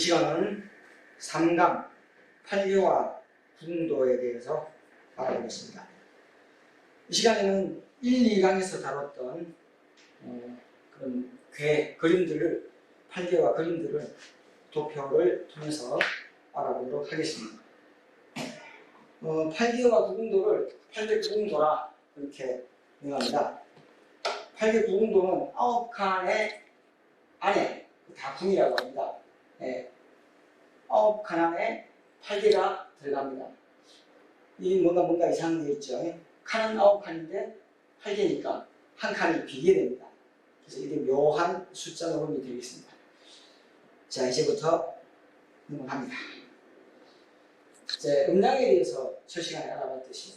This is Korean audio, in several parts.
시간은 삼강, 팔교와 구궁도에 대해서 알아보겠습니다. 이 시간에는 1, 2강에서 다뤘던 어, 그런 괴, 그림들을, 팔개와 그림들을 도표를 통해서 알아보도록 하겠습니다. 어, 팔개와 구궁도를 팔개 구궁도라 이렇게 명합니다. 팔개 구궁도는 아홉 칸의 안에 다 궁이라고 합니다. 예, 아홉 칸 안에 팔개가 들어갑니다. 이 뭔가 뭔가 이상한 게 있죠. 예? 칸은 아홉 칸인데 팔개니까 한 칸이 비게 됩니다. 그래서 이게 묘한 숫자 녹음이 되겠습니다. 자, 이제부터 넘어갑니다. 이제 음량에 대해서 첫 시간에 알아봤듯이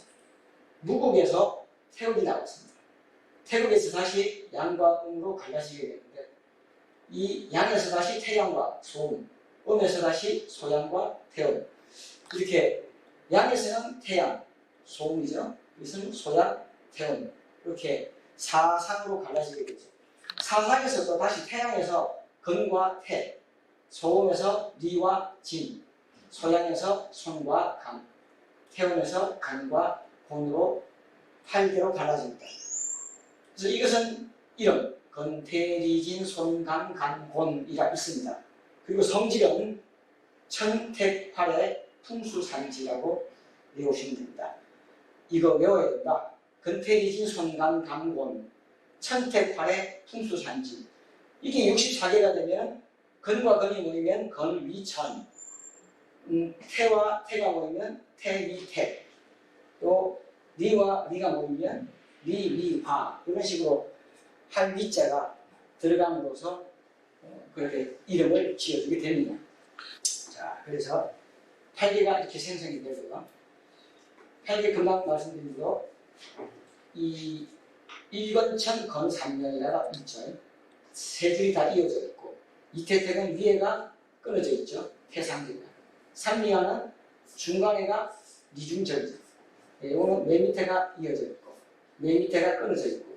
무국에서 태국이 나왔습니다. 태국에서 다시 양과 음으로 갈라지게 되는데 이 양에서 다시 태양과 소음, 음에서 다시 소양과 태음 이렇게 양에서는 태양, 소음이죠. 여기서는 소양, 태음 이렇게 사상으로 갈라지게 되죠. 사상에서 또 다시 태양에서 근과 태, 소음에서 리와 진, 소양에서 손과 강, 태음에서 간과 곤으로 8개로 갈라집니다. 그래서 이것은 이름, 건태리진 손강 간곤이라 있습니다. 그리고 성질은 천택팔의 풍수산지라고 외우시면 됩니다. 이거 외워야 된다. 건태리진 손강 강곤 천택팔의 풍수산지 이게 64개가 되면 건과 건이 모이면 건위천 음, 태와 태가 모이면 태위태 또 리와 리가 모이면 리위화 이런 식으로 한 위자가 들어감으로써 어, 그렇게 이름을 지어주게 됩니다. 자, 그래서 팔개가 이렇게 생성이 되고요. 팔개 금방 말씀드린 대로 이 일건천 건삼년이라가 있죠. 세 줄이 다 이어져 있고 이태택은 위에가 끊어져 있죠. 태상기가. 삼리화는 중간에가 이중절이죠. 이거는 맨 밑에가 이어져 있고 맨 밑에가 끊어져 있고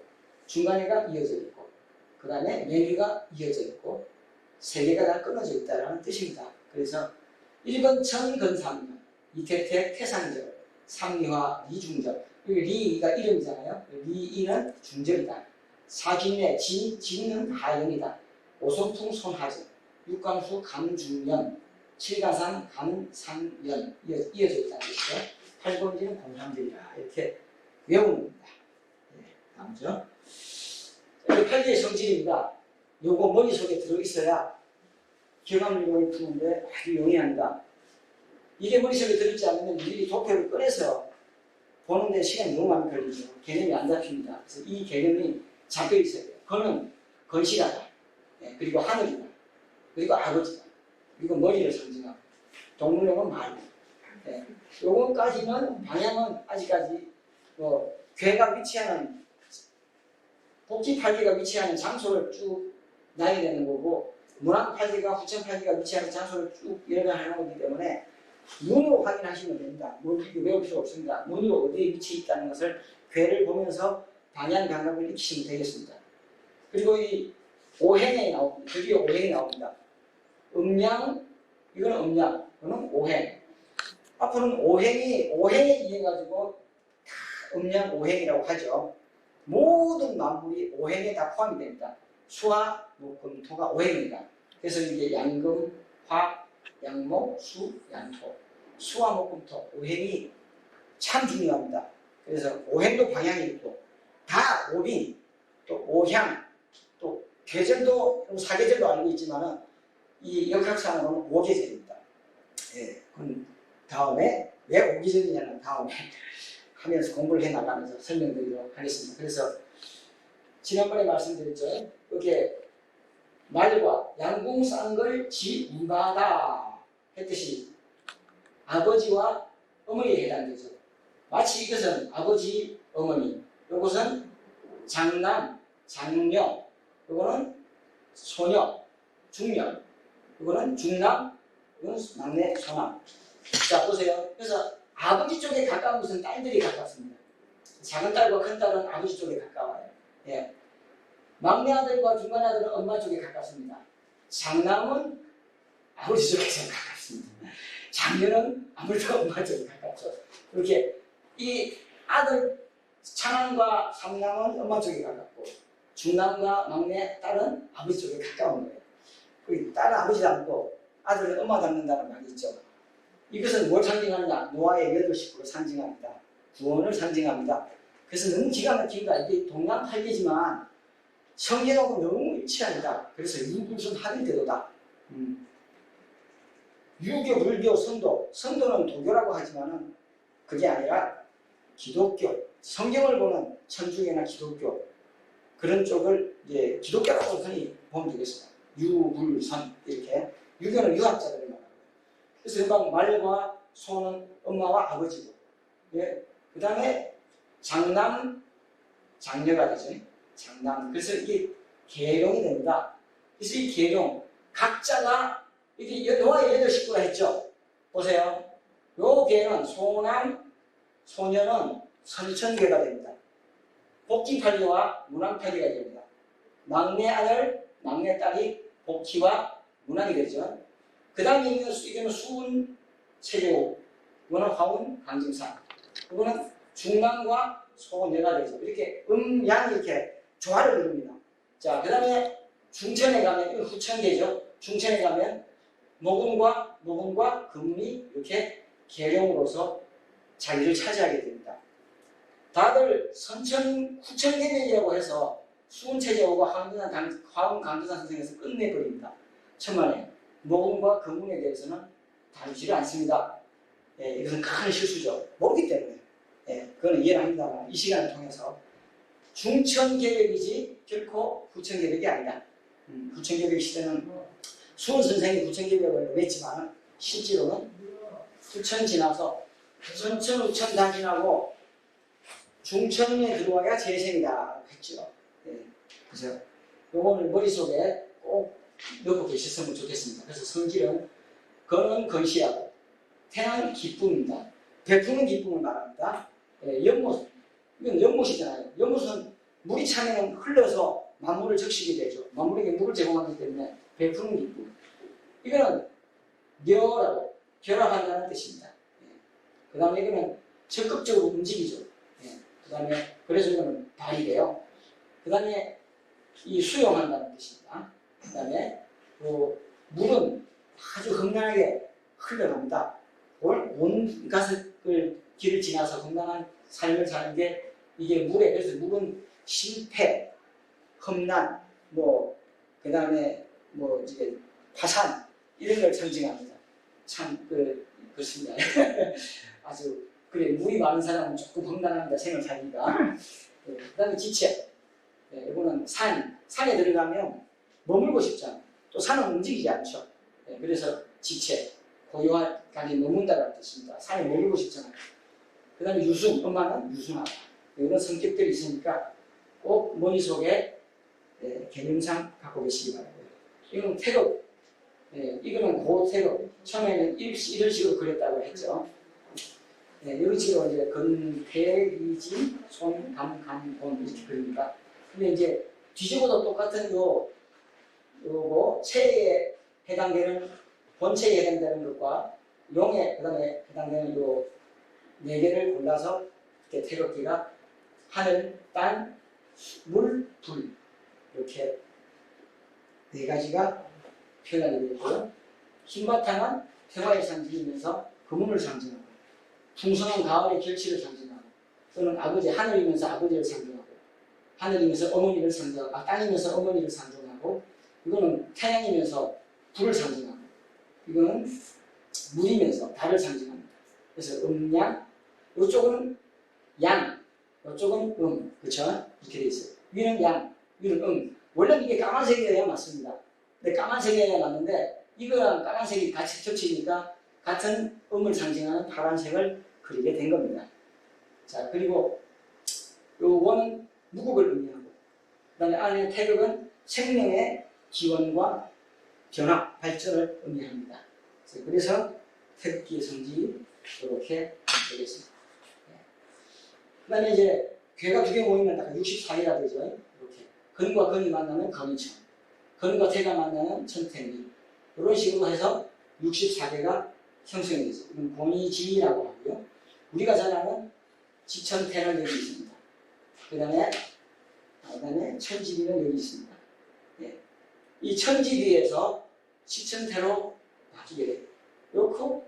중간에가 이어져 있고 그 다음에 맨 위가 이어져 있고 세 개가 다 끊어져 있다는 뜻입니다. 그래서 1번 천건삼년 이태택 태상절 삼리화 이중절 여기 리가 이름이잖아요. 리이는 중절이다. 사진의 진, 진은 하연이다. 오손풍 손하절 육강수 감중년 칠가산 감상연 이어져 있다는 뜻이죠. 팔공지는 공삼들이라 이렇게 외우는 겁니다. 네, 다음죠. 팔개의 성질입니다. 요거 머릿속에 들어있어야 경험력을 푸는데 아주 용이합니다. 이게 머릿속에 들어있지 않으면 미리 도표를 꺼내서 보는데 시간이 너무 많이 걸리죠. 개념이 안 잡힙니다. 그래서 이 개념이 잡혀 있어야 돼요. 그는 건실하다. 네, 그리고 하늘이다. 그리고 아버지다. 그리고 머리를 상징하고 동물용은 말. 네, 요거까지는 방향은 아직까지 뭐 괴가 위치하는 복지 팔기가 위치하는 장소를 쭉 나야 되는 거고 문학 팔기가 후천 팔기가 위치하는 장소를 쭉 열어가는 거기 때문에 눈으로 확인하시면 됩니다. 뭐 이렇게 외울 필요 없습니다. 눈으로 어디에 위치해 있다는 것을 괴를 보면서 방향 감각을 익히시면 되겠습니다. 그리고 이 오행에 나옵니다. 드디어 오행이 나옵니다. 음양, 이거는 음양, 이거는 오행. 앞으로는 오행이, 오행에 의해 가지고 다 음양 오행이라고 하죠. 모든 만물이 오행에 다 포함이 됩니다. 수화, 목금, 토가 오행입니다. 그래서 이게 양금, 화, 양목, 수, 양토. 수화, 목금, 토. 오행이 참 중요합니다. 그래서 오행도 방향이 있고, 다 오빈, 또 오향, 또 계절도 사계절도 알고 있지만은 이 역학상으로는 오계절입니다. 예, 그럼 다음에 왜 오계절이냐는 다음에 하면서 공부를 해 나가면서 설명드리도록 하겠습니다. 그래서 지난번에 말씀드렸죠. 이렇게 말과 양궁 싼걸 지운바다 했듯이 아버지와 어머니에 해당되죠. 마치 이것은 아버지, 어머니, 이것은 장남, 장녀, 이거는 소녀, 중녀, 이거는 중남, 이거는 막내, 소남. 자 보세요. 그래서 아버지 쪽에 가까운 것은 딸들이 가깝습니다. 작은 딸과 큰 딸은 아버지 쪽에 가까워요. 예. 막내 아들과 중간 아들은 엄마 쪽에 가깝습니다. 장남은 아버지 쪽에 좀 가깝습니다. 장녀는 아무래도 엄마 쪽에 가깝죠. 이렇게 이 아들 차남과 삼남은 엄마 쪽에 가깝고 중남과 막내 딸은 아버지 쪽에 가까운 거예요. 그 딸은 아버지 닮고 아들은 엄마 닮는다는 말이 있죠. 이것은 뭘 상징하느냐? 노아의 여덟 식구를 상징합니다. 구원을 상징합니다. 그래서 너무 기가 막힌다. 이게 동양 팔기지만 성경하고 너무 일치합니다. 그래서 유불선 합일대도다. 음. 유교, 불교, 성도. 성도는 도교라고 하지만은 그게 아니라 기독교. 성경을 보는 천주교나 기독교 그런 쪽을 이제 기독교라고 흔히 보면 되겠습니다. 유불선 이렇게 유교는 말합니다. 그래서 금방 말과 소는 엄마와 아버지고, 예. 그 다음에 장남, 장녀가 되죠. 장남. 그래서 이게 계룡이 됩니다. 그래서 이 계룡, 각자가, 이게 노아의 여덟 식구라 했죠. 보세요. 요 개는 소남, 소녀는 선천계가 됩니다. 복귀팔리와 문왕팔리가 됩니다. 막내 아들, 막내 딸이 복귀와 문왕이 되죠. 그 다음에 있는 수- 이거는 수운 체제고, 이거는 화운 강증상, 이거는 중간과 소녀가 되죠. 이렇게 음양 이렇게 조화를 이룹니다. 자, 그 다음에 중천에 가면 이건 후천계죠. 중천에 가면 모금과 모금과 금이 이렇게 계룡으로서 자리를 차지하게 됩니다. 다들 선천 후천계명이라고 해서 수운체제하고 황준산 강, 화운 강준산 선생에서 끝내버립니다. 천만에 모금과 금운에 대해서는 다루지를 않습니다. 예, 이것은 큰 실수죠. 모르기 때문에. 예, 그거는 이해를 합니다만 이 시간을 통해서 중천 계획이지 결코 후천 계획이 아니다. 음, 후천 계획 시대는 수원 선생이 후천 계획을 냈지만 실제로는 후천 지나서 선천 후천 다 지나고 중천에 들어와야 재생이다 했죠. 예, 그래서 요거는 머릿속에 꼭 넣고 계셨으면 좋겠습니다. 그래서 성질은 건은 건시하고 태양은 기쁨입니다. 베푸는 기쁨을 말합니다. 예, 연못, 이건 연못이잖아요. 연못은 물이 차면 흘러서 만물을 적시게 되죠. 만물에게 물을 제공하기 때문에 베푸는 기쁨. 이거는 묘라고 결합한다는 뜻입니다. 그 다음에 이거는 적극적으로 움직이죠. 그 다음에 그래서 이거는 발이 돼요. 그 다음에 이 수용한다는 뜻입니다. 그 다음에 그 물은 아주 흥건하게 흘러갑니다. 온- 온갖을 길을 지나서 건강한 삶을 사는 게 이게 물에 그래서 물은 실패, 험난, 뭐 그 다음에 뭐 이제 파산 이런 걸 상징합니다. 참 그 그렇습니다. 아주 그래 물이 많은 사람은 조금 험난합니다. 생을 살기가. 예, 그다음에 지체. 예, 이거는 산 산에 들어가면 머물고 싶잖아요. 또 산은 움직이지 않죠. 예, 그래서 지체. 고요하게 머문다라는 뜻입니다. 산에 머물고 싶잖아요. 그 다음에 유순, 엄마는 유순하다. 이런 성격들이 있으니까 꼭 머릿속에 예, 개념상 갖고 계시기 바라고요. 이건 태극, 예, 이거는 고 태극. 처음에는 이- 이런 식으로 그렸다고 했죠. 예, 이런 식으로 이제 건태이진, 손, 감, 감, 본 이렇게 그립니다. 근데 이제 뒤집어도 똑같은 요, 요거 체에 해당되는 본체에 해당되는 것과 용에 그다음에 해당되는 요 네 개를 골라서 이렇게 태극기가 하늘, 땅, 물, 불 이렇게 네 가지가 표현이 되어 있고요. 흰바탕은 평화의 상징이면서 금운을 상징하고 풍성한 가을의 결실을 상징하고 또는 아버지 하늘이면서 아버지를 상징하고 하늘이면서 어머니를 상징하고 아, 땅이면서 어머니를 상징하고 이거는 태양이면서 불을 상징하고 이거는 물이면서 달을 상징합니다. 그래서 음양, 이쪽은 양, 이쪽은 음, 그렇죠? 이렇게 돼 있어요. 위는 양, 위는 음. 원래는 이게 까만색이어야 맞습니다. 근데 까만색이어야 맞는데 이거랑 까만색이 같이 겹치니까 같은 음을 상징하는 파란색을 그리게 된 겁니다. 자 그리고 요 원은 무국을 의미하고 그다음에 안에 태극은 생명의 기원과 변화, 발전을 의미합니다. 그래서- 태극기의 성지 이렇게 되겠습니다. 그 다음에 이제 괴가 두 개 모이면 딱 64이라 되죠. 이렇게. 근과 근이 만나면 건이천. 근과 태가 만나면 천태미. 이런 식으로 해서 64개가 형성이 됐어요. 이건 권위지라고 하고요. 우리가 잘 아는 지천태는 여기 있습니다. 그 다음에, 그 다음에 천지비는 여기 있습니다. 예. 이 천지비에서 지천태로 바뀌게 돼요. 이렇게,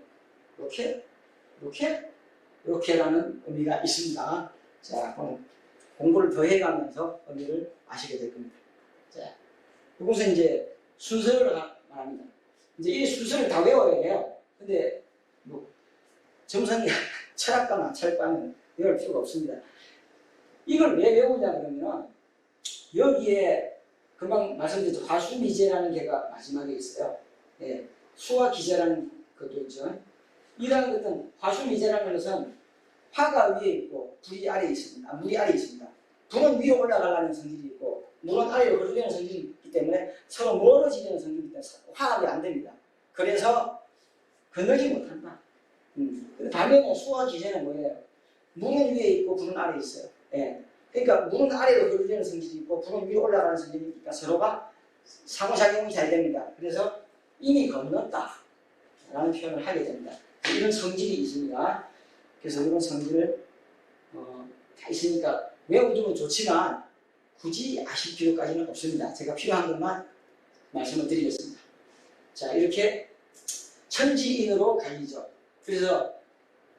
이렇게, 이렇게, 이렇게라는 의미가 있습니다. 자, 그럼 공부를 더 해가면서 의미를 아시게 될 겁니다. 자, 이것은 이제 순서를 하- 말합니다. 이제 이 순서를 다 외워야 돼요. 근데 뭐 정상 철학과나 철과는 외울 필요가 없습니다. 이걸 왜 외우냐 그러면 여기에 금방 말씀드렸죠. 화수미제라는 개가 마지막에 있어요. 예, 수화 기제라는 것도 있죠. 이러한 것은 화수미제라는 것은 화가 위에 있고 불이 아래에 있습니다. 아, 물이 아래에 있습니다. 불은 위로 올라가려는 성질이 있고 물은 아래로 흐르려는 성질이 있기 때문에 서로 멀어지려는 성질이 때문에 화합이 안 됩니다. 그래서 건너지 못한다. 음. 반면에 수화 기제는 뭐예요? 물은 위에 있고 불은 아래에 있어요. 예. 그러니까 물은 아래로 흐르려는 성질이 있고 불은 위로 올라가는 성질이 있으니까 서로가 상호작용이 잘 됩니다. 그래서 이미 건넜다. 라는 표현을 하게 됩니다. 이런 성질이 있습니다. 그래서 이런 성질을 어, 다 있으니까 외워두면 좋지만 굳이 아실 필요까지는 없습니다. 제가 필요한 것만 말씀을 드리겠습니다. 자 이렇게 천지인으로 갈리죠. 그래서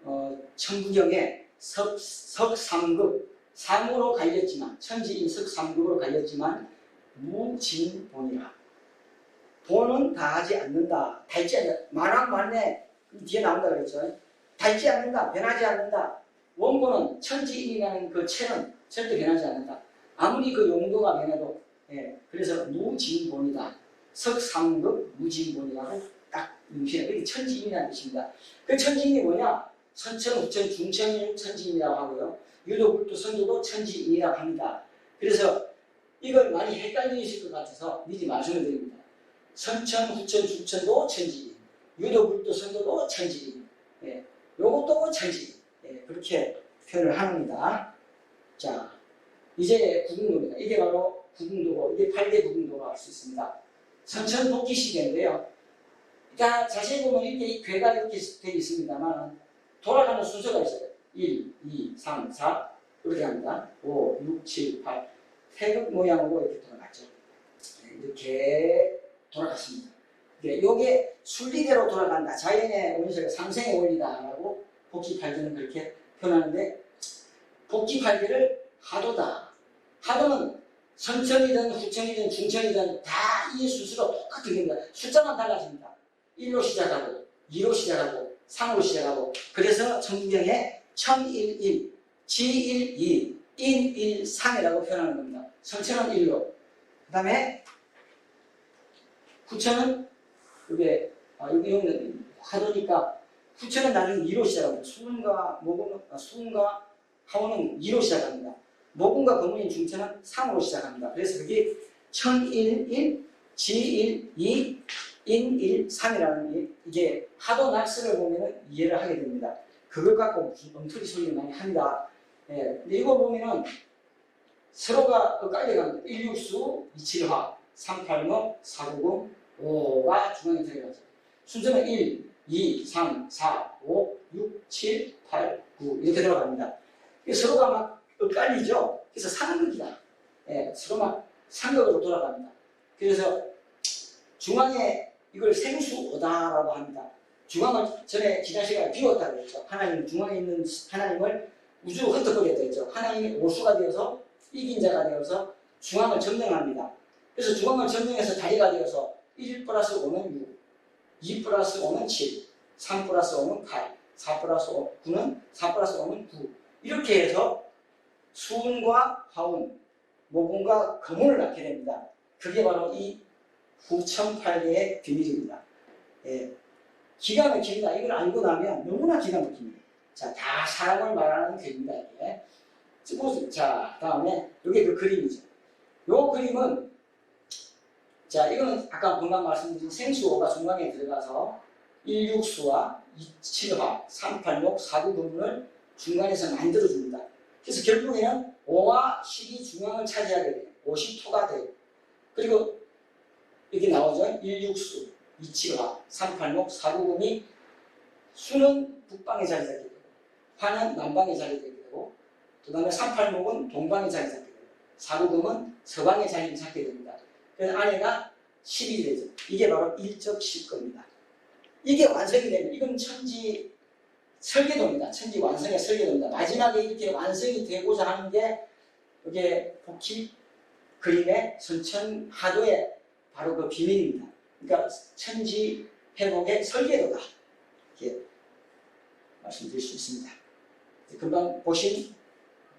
어, 천부경에 석, 석삼급 삼으로 갈렸지만 천지인 석삼급으로 갈렸지만 무진본이라 본은 다 하지 않는다. 닳지 않는다. 만왕 만내 뒤에 나온다 그랬죠. 닳지 않는다. 변하지 않는다. 원본은 천지인이라는 그 체는 절대 변하지 않는다. 아무리 그 용도가 변해도 예, 그래서 무진본이다. 석삼급 무진본이라고 딱 명시해. 이게 천지인이라는 뜻입니다. 그 천지인이 뭐냐? 선천, 후천, 중천을 천지인이라고 하고요. 유도, 불도, 선도도 천지인이라고 합니다. 그래서 이걸 많이 헷갈리실 것 같아서 미리 말씀을 드립니다. 선천, 후천, 중천도 천지인, 유도, 불도, 선도도 천지인, 예, 요것도 천지인. 예, 그렇게 표현을 합니다. 자, 이제 구궁도입니다. 이게 바로 구궁도고, 이게 8대 구궁도가 할 수 있습니다. 선천 복귀 시계인데요. 그러니까 자세히 보면 이렇게 괴가 이렇게 되어 있습니다만 돌아가는 순서가 있어요. 1, 2, 3, 4 이렇게 합니다. 5, 6, 7, 8 태극 모양으로 이렇게 돌아갔죠. 네, 이렇게 돌아갔습니다. 네, 요게 순리대로 돌아간다. 자연의 원리가 상생의 원리다라고 복귀팔계는 그렇게 표현하는데 복귀팔계를 하도다. 하도는 선천이든 후천이든 중천이든 다 이 수수로 똑같은 겁니다. 숫자만 달라집니다. 1로 시작하고 2로 시작하고 3으로 시작하고 그래서 정경에 천일일, 지일이, 인일삼이라고 표현하는 겁니다. 선천은 1로 그 다음에 후천은 이게 아, 여기 여기는 하도니까 후천은 나중에 2로 시작합니다. 수문과 모금, 아, 수문과 하원은 2로 시작합니다. 모금과 거문인 중천은 3으로 시작합니다. 그래서 그게 천일일, 지일이, 인일삼이라는 이게 하도 낙서를 보면 이해를 하게 됩니다. 그걸 갖고 엉터리 소리를 많이 합니다. 예, 이거 보면은 서로가 엇갈려 갑니다. 1육수, 27화, 386, 490, 5가 중앙에 들어가죠. 순서는 1, 2, 3, 4, 5, 6, 7, 8, 9 이렇게 들어갑니다. 서로가 막 엇갈리죠. 그래서 상극이다. 예, 서로 막 상극으로 돌아갑니다. 그래서 중앙에 이걸 생수오다라고 합니다. 중앙을 전에 지난 시간에 비웠다고 했죠. 하나님 중앙에 있는 하나님을 우주 흩어버렸다 했죠. 하나님이 오수가 되어서 이긴 자가 되어서 중앙을 점령합니다. 그래서 중앙을 점령해서 다리가 되어서 1 플러스 5는 6, 2 플러스 5는 7, 3 플러스 5는 8, 4 플러스 5, 9는 4 플러스 5는 9 이렇게 해서 수운과 화운, 모군과 거문을 낳게 됩니다. 그게 바로 이 9,008개의 비밀입니다. 예. 기가 막힙니다. 이걸 알고 나면 너무나 기가 막힙니다. 자, 다 사람을 말하는 글입니다. 이게. 자, 다음에 이게 그 그림이죠. 요 그림은 자, 이거는 아까 금방 말씀드린 생수호가 중간에 들어가서 1육수와 27화, 386, 49분을 중간에서 만들어줍니다. 그래서 결국에는 5와 10이 중앙을 차지하게 돼요. 50토가 돼요. 그리고 이렇게 나오죠. 1육수, 275화, 386, 490이 수는 북방에 자리 잡게 되고 화는 남방에 자리 잡게 되고 그 다음에 386은 동방에 자리 잡게 되고 490은 서방에 자리 잡게 됩니다. 그래서 안에가 10이 되죠. 이게 바로 일적 실거입니다. 이게 완성이 되면 이건 천지 설계도입니다. 천지 완성의 설계도입니다. 마지막에 이렇게 완성이 되고자 하는 게 이게 복희 그림의 선천 하도의 바로 그 비밀입니다. 그러니까 천지 회복의 설계도다. 이렇게 말씀드릴 수 있습니다. 금방 보신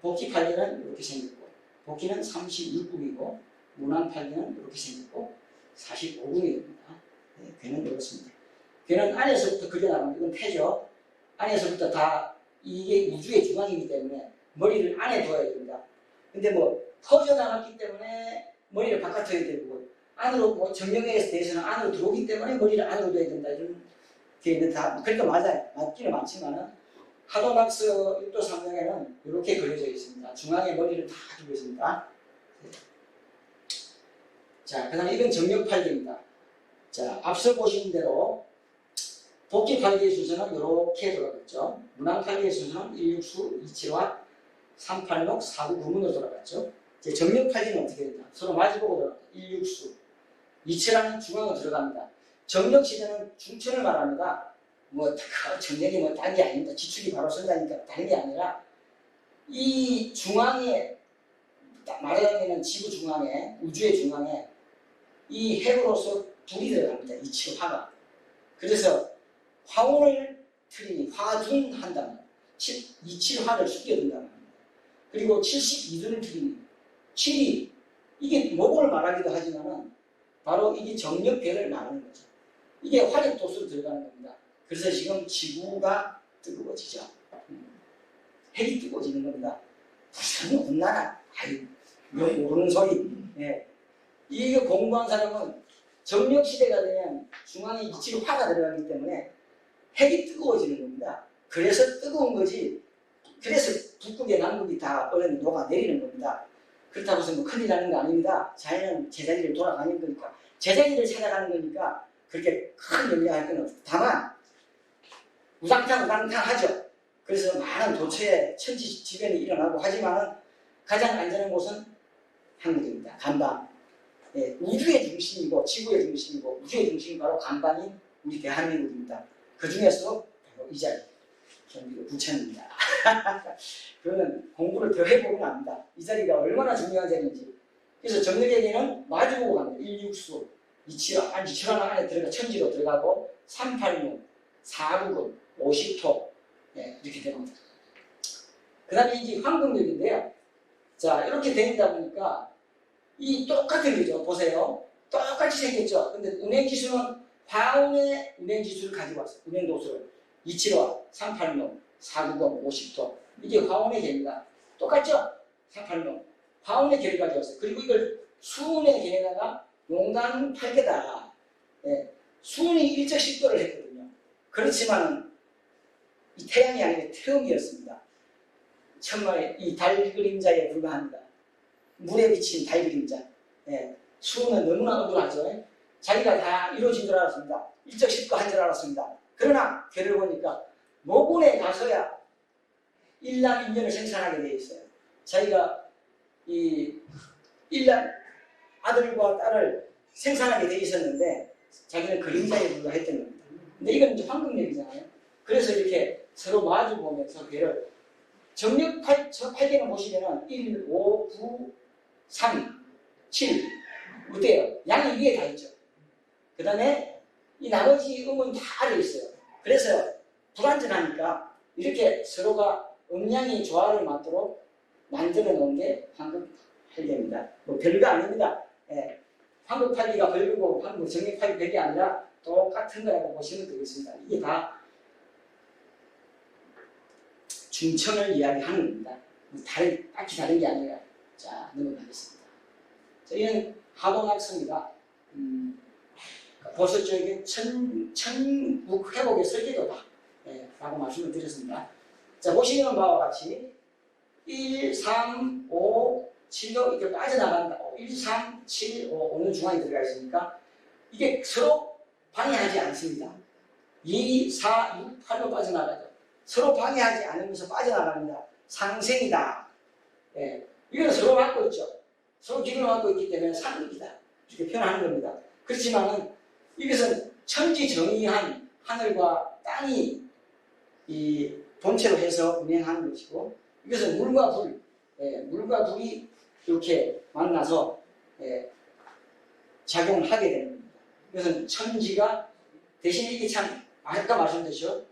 복희 팔기는 이렇게 생겼고 복희는 36국이고 문안 팔기는 이렇게 생겼고 45국이 됩니다. 네, 괴는 이렇습니다. 괴는 안에서부터 그려나가면 이건 태죠. 안에서부터 다 이게 우주의 중앙이기 때문에 머리를 안에 둬야 됩니다. 근데 뭐 퍼져나갔기 때문에 머리를 바깥에 되고 안으로 뭐 정령에 대해서는 안으로 들어오기 때문에 머리를 안으로 둬야 된다 이런 게 있는데 다 그러니까 맞아요. 맞기는 맞지만은 하도낙스 육도 상명에는 이렇게 그려져 있습니다. 중앙에 머리를 다 두고 있습니다. 네. 자, 그 다음에 이건 정력팔기입니다. 자, 앞서 보신 대로 복귀팔기의 순서는 이렇게 돌아갔죠. 문항팔기의 순서는 169, 275, 386, 499문으로 돌아갔죠. 정력팔기는 어떻게 되냐. 서로 마주보고 돌아가 죠. 169. 277은 중앙으로 들어갑니다. 정력시대는 중천을 말합니다. 뭐, 정력이 뭐, 다른 게 아닙니다. 지축이 바로 선다니까 다른 게 아니라, 이 중앙에, 말하자면 지구 중앙에, 우주의 중앙에, 이 핵으로서 불이 들어갑니다. 이 칠화가. 그래서 화원을 틀리니 화둔 한다면 27화를 숨겨둔다는 겁니다. 그리고 72dun을 틀리니 7이 이게 목을 말하기도 하지만은 바로 이게 정력별을 말하는 거죠. 이게 화력도수로 들어가는 겁니다. 그래서 지금 지구가 뜨거워지죠. 음. 핵이 뜨거워지는 겁니다. 무슨 혼나나? 아유, 뭐 모르는 소리. 예. 이게 공부한 사람은 정력 시대가 되면 중앙에 이치로 화가 들어가기 때문에 핵이 뜨거워지는 겁니다. 그래서 뜨거운 거지. 그래서 북극의 남극이 다 얼른 녹아 내리는 겁니다. 그렇다고 해서 뭐 큰일 나는 거 아닙니다. 자연은 제자리를 돌아가는 거니까 제자리를 찾아가는 거니까 그렇게 큰 영향할 건 없어요. 다만 우당탕 우당탕 하죠. 그래서 많은 도처에 천지 지변이 일어나고 하지만 가장 안전한 곳은 한국입니다. 간방. 예, 우주의 중심이고 지구의 중심이고 우주의 중심이 바로 간방인 우리 대한민국입니다. 그 중에서 바로 이 자리 경기도 부천입니다. 그거는 공부를 더 해보면 압니다. 이 자리가 얼마나 중요한 자리인지. 그래서 정력에게는 마주보고 갑니다. 169, 27, 아니 27화 안에 들어가 천지로 들어가고 386, 499, 50토 예, 이렇게 됩니다. 그 다음에 이게 황금력인데요. 자 이렇게 되다 보니까 이 똑같은 거죠. 보세요. 똑같이 생겼죠. 근데 운행지수는 화운의 운행지수를 가지고 왔어요. 운행도수를. 275, 386, 490, 50도. 이게 화운의 개입니다. 똑같죠? 386. 화운의 개를 가져왔어요. 그리고 이걸 수운의 개에다가 용단 8개다. 예. 수운이 일적 식도를 했거든요. 그렇지만 이 태양이 아니라 태음이었습니다. 정말 이 달 그림자에 불과합니다. 물에 비친 달 그림자. 예. 수는 너무나 억울하죠. 자기가 다 이루어진 줄 알았습니다. 일적 십과 한줄 알았습니다. 그러나 걔를 보니까 모군에 가서야 일남 인연을 생산하게 돼 있어요. 자기가 이 일남 아들과 딸을 생산하게 돼 있었는데 자기는 그림자에 불과했던 겁니다. 근데 이건 이제 황금력이잖아요. 그래서 이렇게 서로 마주 보면서 걔를 정력 8, 저 8개는 보시면은 1, 5, 9, 3, 7 어때요? 양이 위에 다 있죠. 그 다음에 이 나머지 음은 다 아래 있어요. 그래서 불안전하니까 이렇게 서로가 음량이 조화를 맞도록 만들어 놓은 게 황금 팔개입니다. 뭐 별거 아닙니다. 예. 황금 팔기가 별거고 황금 정액 팔기 별게 아니라 똑같은 거라고 보시면 되겠습니다. 이게 다 중천을 이야기하는 겁니다. 뭐 다른, 딱히 다른 게 아니라 자 넘어가겠습니다. 저희는 하동학습니다. 음, 이게 천, 천국 회복의 설계도다. 예, 라고 말씀을 드렸습니다. 자, 보시는 바와 같이 1, 3, 5, 7로 이렇게 빠져나간다. 1, 3, 7, 5, 5는 중앙에 들어가 있으니까 이게 서로 방해하지 않습니다. 2, 4, 6, 8로 빠져나가죠. 서로 방해하지 않으면서 빠져나갑니다. 상생이다. 예, 이건 서로 맡고 있죠. 서로 기름을 맡고 있기 때문에 상급이다. 이렇게 표현하는 겁니다. 그렇지만은 이것은 천지정의한 하늘과 땅이 이 본체로 해서 운행하는 것이고 이것은 물과 불, 예, 물과 불이 이렇게 만나서 예, 작용을 하게 되는 겁니다. 이것은 천지가 대신 이게 참 아까 말씀드렸죠.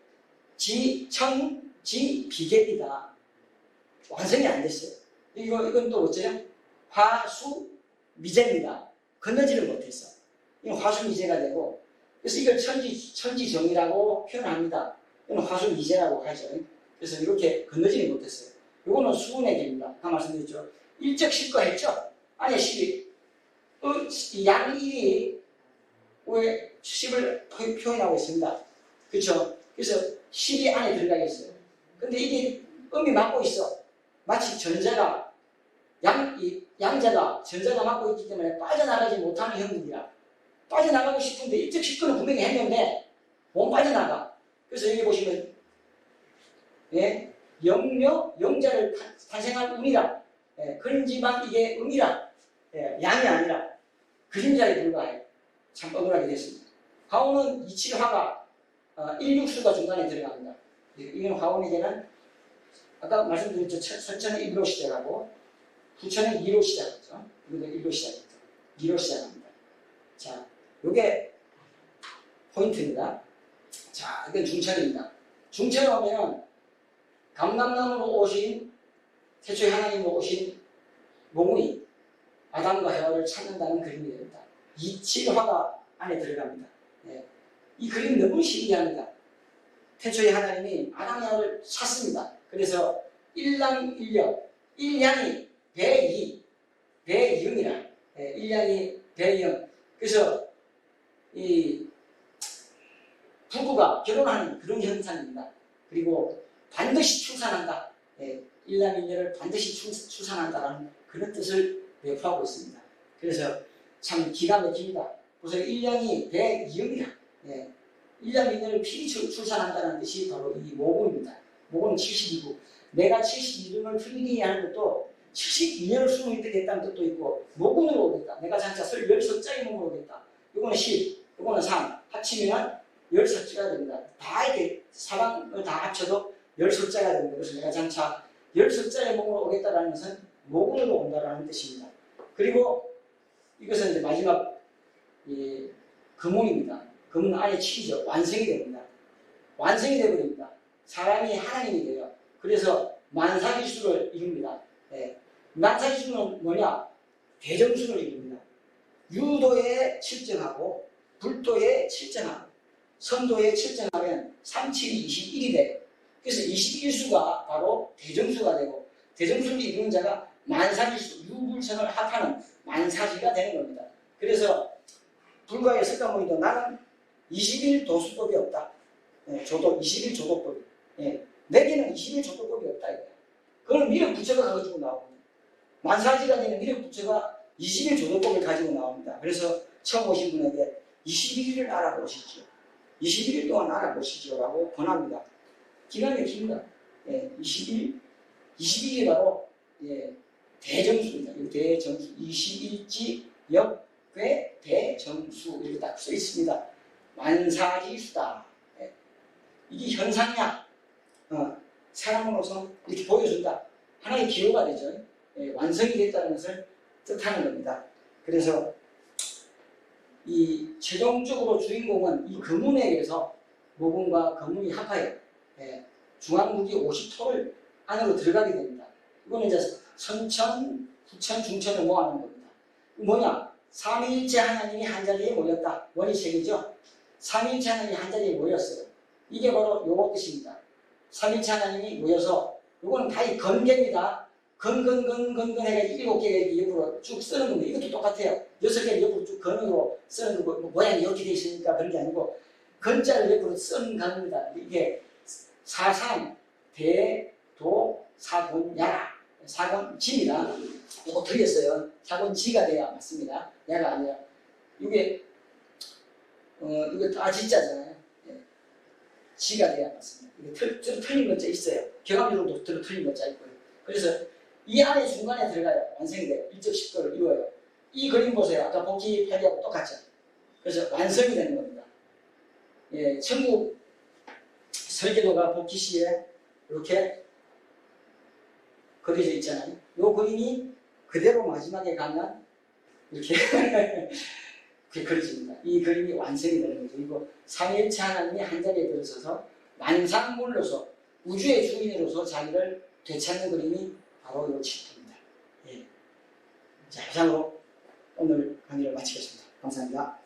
지, 천, 지, 비계이다. 완성이 안 됐어요. 이거, 이건 또 어째요? 화 수, 미제입니다. 건너지를 못했어. 이건 화수, 미제가 되고, 그래서 이걸 천지, 천지정이라고 표현합니다. 이건 화수, 미제라고 하죠. 그래서 이렇게 건너지를 못했어요. 이거는 수분의 개입니다. 아까 말씀드렸죠. 일적 실거했죠? 아니, 실이. 어, 양일이 왜 10을 표현하고 있습니다. 그렇죠? 그래서 실이 안에 들어가 있어요. 근데 이게 음이 막고 있어. 마치 전자가 양, 이 양자가 전자가 막고 있기 때문에 빠져나가지 못하는 형국이라 빠져나가고 싶은데 일적 식구는 분명히 했는데 못 빠져나가. 그래서 여기 보시면 예, 영려 영자를 탄- 탄생한 음이라 예, 그런지만 이게 음이라 예, 양이 아니라 그림자에 불과해요. 참 억울하게 됐습니다. 화원은 이칠화가 어, 1육수가 중간에 들어갑니다. 이건 화원에게는 아까 말씀드렸죠. 천- 선천은 1로 시작하고 부천은 2로 시작하죠. 이것도 1로 시작했죠. 2로 시작합니다. 자, 요게 포인트입니다. 자, 이건 중천입니다. 중천에 오면 감남남으로 오신 태초에 하나님으로 오신 모군이 아담과 헤와를 찾는다는 그림이 됩니다. 이칠화가 안에 들어갑니다. 네. 이 그림 너무 신기합니다. 태초에 하나님이 아담 헤와를 찾습니다. 그래서 일남 일력, 일량이 배이, 배이응이라, 네, 일량이 배이응. 그래서 이 부부가 결혼하는 그런 현상입니다. 그리고 반드시 출산한다. 네, 일남일녀를 반드시 출, 출산한다라는 그런 뜻을 내포하고 있습니다. 그래서 참 기가 막힙니다. 그래서 일량이 배이응이라. 네, 일남일녀를 필히 출- 출산한다는 뜻이 바로 이 모군입니다. 모군은 72구. 내가 72등을 풀리게 하는 것도 72년을 수능이 되겠다는 뜻도 있고 모군으로 오겠다. 내가 장차 설 10석자의 몸으로 오겠다. 이거는 10, 이거는 3. 합치면 10석자가 됩니다. 다 이렇게 사랑을 다 합쳐도 10석자가 됩니다. 그래서 내가 장차 10석자의 몸으로 오겠다라는 것은 모군으로 온다라는 뜻입니다. 그리고 이것은 이제 마지막 이 금운입니다. 금은 안에 치죠. 완성이 됩니다. 완성이 되버립니다. 사람이 하나님이 돼요. 그래서 만사기수를 이룹니다. 예. 만사기수는 뭐냐? 대정수를 이룹니다. 유도에 칠정하고 불도에 칠정하고 선도에 칠정하면 37이 21이 돼요. 그래서 21수가 바로 대정수가 되고 대정수를 이루는 자가 만사기수, 유불선을 합하는 만사기가 되는 겁니다. 그래서 불과의 석가모니도 나는 21 도수법이 없다. 예, 조도 21 조도법이. 예, 내게는 21 조도법이 없다 이거야. 그걸 미륵 부처가 가지고 나옵니다. 만사지가 되는 미륵 부처가 21 조도법을 가지고 나옵니다. 그래서 처음 오신 분에게 21일을 알아보시죠. 21일 동안 알아보시죠라고 권합니다. 기가 막힙니다. 예, 21, 21일이 바로 예, 대정수입니다. 이 대정수, 21지 역괴 대정수 이렇게 딱 써 있습니다. 만사지수다. 예, 이게 현상이야. 어, 사람으로서 이렇게 보여준다. 하나의 기호가 되죠. 예, 완성이 됐다는 것을 뜻하는 겁니다. 그래서 이 최종적으로 주인공은 이 금운에 의해서 모군과 금운이 합하여 예, 중앙무기 50토를 안으로 들어가게 됩니다. 이거는 이제 선천, 후천, 중천을 모아놓은 겁니다. 뭐냐? 삼위일체 하나님이 한 자리에 모였다. 원이 책이죠. 삼위일체 하나님이 한 자리에 모였어요. 이게 바로 요거 뜻입니다. 삼위일체 하나님이 모여서 요거는 다 이 건개입니다. 건건건건건 해가지고 일곱 개가 옆으로 쭉 쓰는 겁니다. 이것도 똑같아요. 여섯 개를 옆으로 쭉 건으로 쓰는 거고 뭐 모양이 이렇게 돼 있으니까 그런 게 아니고 건자를 옆으로 쓰는 겁니다. 이게 사상, 대, 도, 사군, 야라. 사군, 지입니다. 이거 틀렸어요. 사군, 지가 돼야 맞습니다. 야가 아니라. 이게 어, 이거 다 진짜잖아요. 예. 지가 돼야 맞습니다. 이게 틀, 틀, 틀린 것자 있어요. 틀, 틀린 것자 있고요. 그래서 이 안에 중간에 들어가요. 완성돼요. 일적 식도를 이루어요. 이 그림 보세요. 아까 복귀 패리하고 똑같죠. 그래서 완성이 되는 겁니다. 예, 천국 설계도가 복귀 시에 이렇게 그려져 있잖아요. 이 그림이 그대로 마지막에 가면 이렇게 그려집니다. 이 그림이 완성이 되는 거죠. 이거 삼일체 하나님이 한 자리에 들어서서 만상물로서 우주의 주인으로서 자기를 되찾는 그림이 바로 이 치트입니다. 예. 자, 이상으로 오늘 강의를 마치겠습니다. 감사합니다.